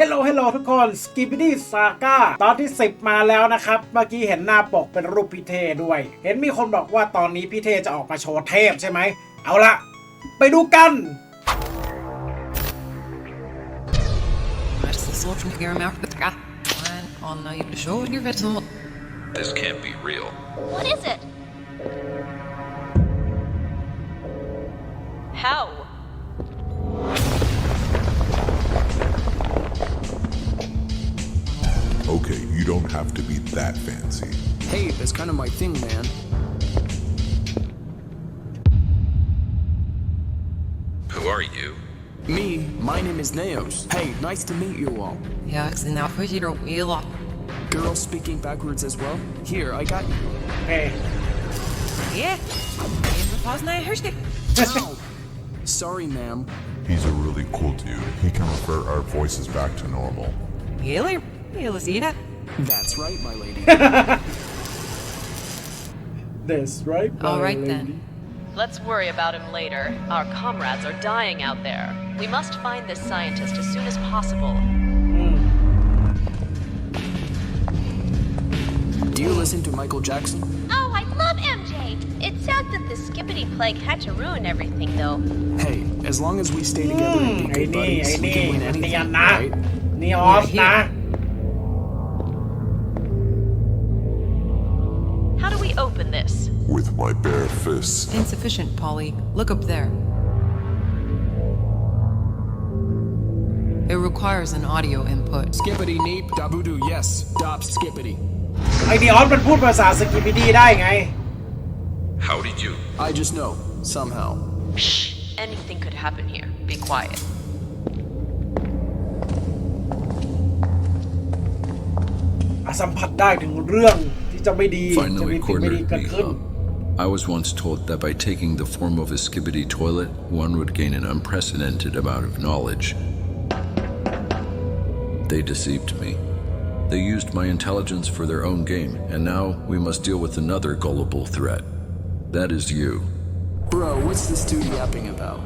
ฮลโลเฮลโลทุกคน s k i p p y d y Saga ตอนที่ 10 มาแล้วนะครับ เมื่อกี้เห็นหน้าปกเป็นรูปพี่เทด้วย เห็นมีคนบอกว่าตอนนี้พี่เทจะออกมาโชว์เทพใช่ไหม เอาละไปดูกัน Er is slot from here maar betra. En on nou je zo hier vet zo. This can't be real. What is it? How? Okay, you don't have to be that fancy. Hey, that's kind of my thing, man. Who are you? Me, my name is Neos. Hey, nice to meet you all. Ja, ik zit nou voor hier op heel Girls speaking backwards as well? Here, I got you. เฮ้ Ja. Even pas naar je hartstikke. Ow! Sorry, ma'am. He's a really cool dude. He can revert our voices back to normal. Heel er. Heel zie je dat? That's right, my lady. That's right All right then. Let's worry about him later. Our comrades are dying out there. We must find this scientist as soon as possible. Do you listen to Michael Jackson? Oh, I love MJ! It's sad that the skippity plague had to ruin everything, though. Hey, as long as we stay together อืม and ไอ้ be good นี่ ไอ้ buddies, we นี่ can win เนียน anything, นะ right? นี่ออฟนะ this? With my bare fists. Insufficient, Polly. Look up there. It requires an audio input. Skippity neep, dabudu yes, dop skippity. ไอ้นี่ออฟมันพูดภาษาสกิปปี้ดีได้ไง How did you? I just know, somehow. Shh! Anything could happen here. Be quiet. อ่ะสัมผัสได้ถึงเรื่องที่ จะไม่ดีจะ Finally มีสิ่งไม่ดี cornered เกิด me, ขึ้น huh? I was once told that by taking the form of a skibbity toilet, one would gain an unprecedented amount of knowledge. They deceived me. They used my intelligence for their own game, and now we must deal with another gullible threat. That is you. Bro, what's this dude yapping about?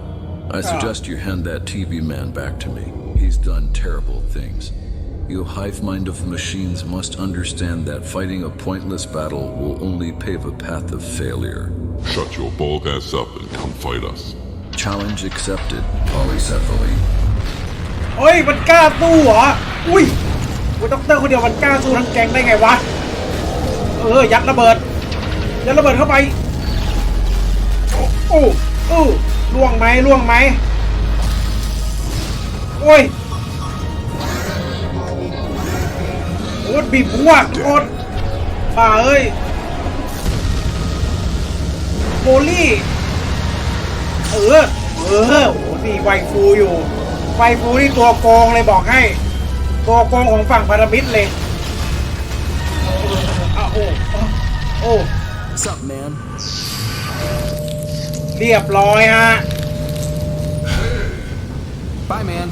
I suggest you hand that TV man back to me. He's done terrible things. You hive mind of machines must understand that fighting a pointless battle will only pave a path of failure. Shut your bald ass up and come fight us. Challenge accepted, polycephaly. เฮ้ย มันกล้าสู้เหรอ อุ้ยกูด็อกเตอร์คนเดียวมันกล้าสู้ทั้งแก๊งได้ไงวะ เออ ยัดระเบิด ยัดระเบิดเข้าไป โอ้โอ้โอ้ล่วงไหมล่วงไหมโอ้ย โอ้ยบีบหัวทุกคนป่าเอ้ยโบลี่ เออ เออโหนี่ไวฟูอยู่ ไวฟูนี่ตัวโกงเลยบอกให้ ตัวโกงของฝั่งพันธมิตรเลยอ้าวโอ้โอ้ What's up, man? เรียบร้อยฮะ Bye, man.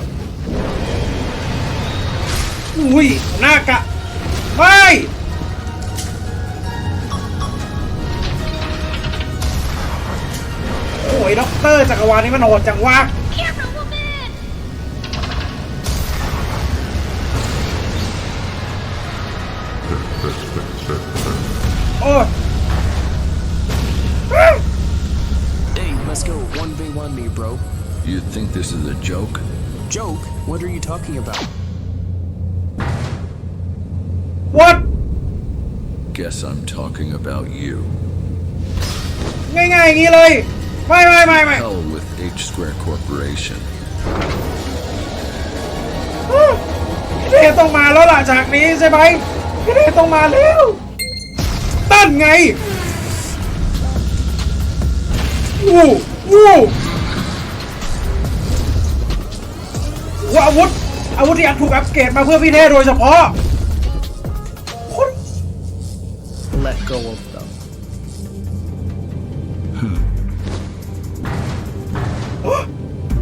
อุ้ยหน้ากะ ไม่โอ้ยด็อกเตอร์จักรวาลนี้มันโหดจังวะ Camera woman! โอ้ย Hey, let's go 1v1 me, bro. You think this is a joke? Joke? What are you talking about? What Guess I'm talking about you. ง่ายๆอย่างนี้เลย ไม่ไม่ไม่ไม่ Hell with H Square Corporation. พี่เทต้องมาแล้วล่ะจากนี้ใช่ไหมพี่เทต้องมาแล้วตั้นไงวู้วู้ว่าอาวุธอาวุธที่อัดถูกอัปเกรดมาเพื่อพี่เทโดยเฉพาะ Let go of them.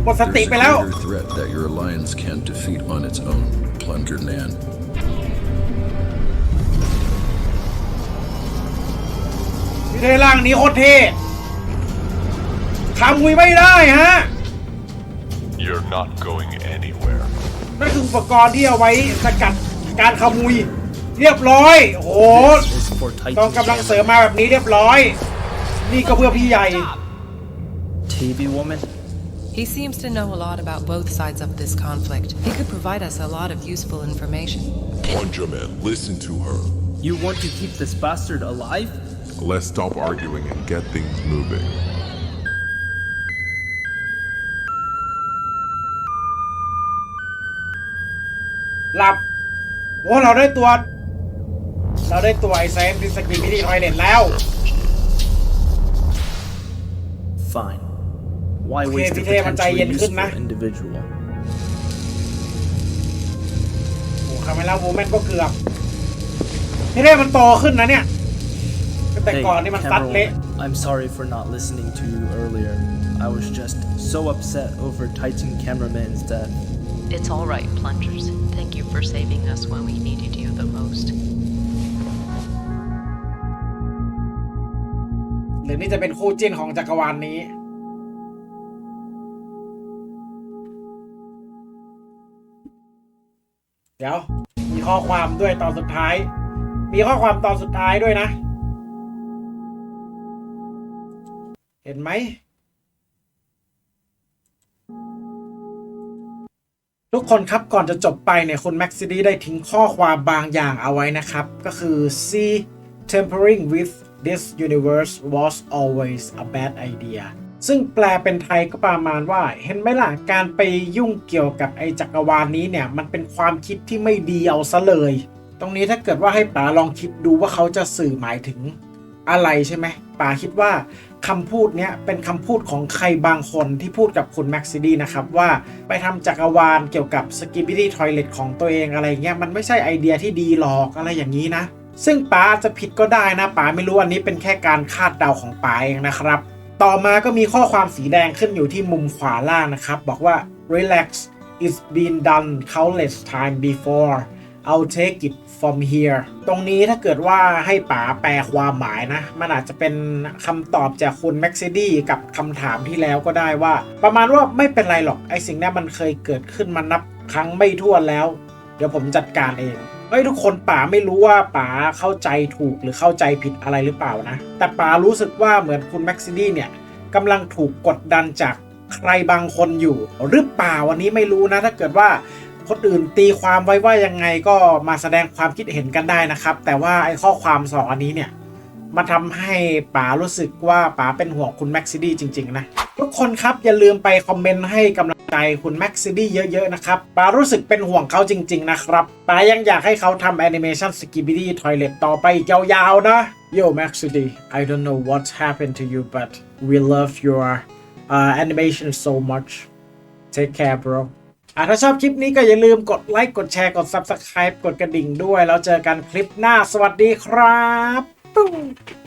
หมดสติ There's ไปแล้ว a greater threat that your alliance can't defeat on its own, Plunger Nan. พี่เทร่างนี้โคตรเท่ขามุยไม่ได้ฮะ You're not going anywhere. นั่นคืออุปกรณ์ที่เอาไว้สกัดการขโมุยเรียบร้อย โอ้โห This is for กอง Titan กำลังเสริมมาแบบนี้เรียบร้อย นี่ก็เพื่อพี่ใหญ่ TV woman. He seems to know a lot about both sides of this conflict. He could provide us a lot of useful information. Punjaman, listen to her. You want to keep this bastard alive? Let's stop arguing and get things moving. หลับโอ้เราได้ตัว เราได้ตัวไอแซนที่สกินพิธีทอยเล็ตแล้ว Fine. Why Okay, waste a พี่เท่มันใจเย็น potentially ขึ้น useful นะ individual? โอ้คาเมล่าวูแมนก็เกือบพี่เท่มันโตขึ้นนะเนี่ย แต่ Hey, ก่อนนี่มันซัด camera เละ woman, I'm sorry for not listening to you earlier. I was just so upset over Titan cameraman's death. It's all right, Plungers. Thank you for saving us when we needed you the most. หรือนี่จะเป็นคู่จิ้นของจักรวาลนี้ เดี๋ยว มีข้อความด้วยตอนสุดท้าย มีข้อความตอนสุดท้ายด้วยนะ เห็นไหมทุกคนครับก่อนจะจบไปเนี่ยคุณแม็กซิดี้ได้ทิ้งข้อความบางอย่างเอาไว้นะครับ ก็คือ see tempering with this universe was always a bad idea ซึ่งแปลเป็นไทยก็ประมาณว่า เห็นไหมล่ะ การไปยุ่งเกี่ยวกับไอ้จักรวาลนี้เนี่ย มันเป็นความคิดที่ไม่ดีเอาซะเลย ตรงนี้ถ้าเกิดว่าให้ป๋าลองคิดดูว่าเขาจะสื่อหมายถึงอะไรใช่ไหมป๋าคิดว่าคำพูดเนี้ยเป็นคำพูดของใครบางคนที่พูดกับคุณแม็กซิดีนะครับว่าไปทำจักรวาลเกี่ยวกับสกิ b ิ d ี t ทอยเล t ของตัวเองอะไรเงี้ยมันไม่ใช่ไอเดียที่ดีหรอกอะไรอย่างนี้นะ ซึ่งป๋าจะผิดก็ได้นะป๋าไม่รู้อันนี้เป็นแค่การคาดเดาของป๋าเองนะครับ ต่อมาก็มีข้อความสีแดงขึ้นอยู่ที่มุมขวาล่างนะครับ บอกว่า relax it's been done countless time before I'll take it from here ตรงนี้ถ้าเกิดว่าให้ป๋าแปลความหมายนะ มันอาจจะเป็นคำตอบจากคุณแม็กซิดี้กับคำถามที่แล้วก็ได้ว่า ประมาณว่าไม่เป็นไรหรอก ไอ้สิ่งนี้มันเคยเกิดขึ้นมานับครั้งไม่ถ้วนแล้ว เดี๋ยวผมจัดการเอง ฮ้ยทุกคนป๋าไม่รู้ว่าป๋าเข้าใจถูกหรือเข้าใจผิดอะไรหรือเปล่านะ แต่ป๋ารู้สึกว่าเหมือนคุณแม็กซิดี้เนี่ยกำลังถูกกดดันจากใครบางคนอยู่ หรือเปล่าวันนี้ไม่รู้นะ ถ้าเกิดว่าคนอื่นตีความไว้ว่ายังไงก็มาแสดงความคิดเห็นกันได้นะครับ แต่ว่าไอ้ข้อความสองอันนี้เนี่ยมาทำให้ป๋ารู้สึกว่าป๋าเป็นห่วงคุณแม็กซิดี้จริง ๆ นะ ทุกคนครับอย่าลืมไปคอมเมนต์ให้กำลัง ใจคุณแม็กซิดี้เยอะๆนะครับปารู้สึกเป็นห่วงเขาจริง ๆ นะครับปายังอยากให้เขาทำแอนิเมชันสกิบิดี้ทอยเลตต่อไปยาวๆนะ Yo Maxidi I don't know what's happened to you but we love your uh, animation so much take care bro อะถ้าชอบคลิปนี้ก็อย่าลืมกดไลค์กดแชร์กด Subscribe กดกระดิ่งด้วย แล้วเจอกันคลิปหน้าสวัสดีครับ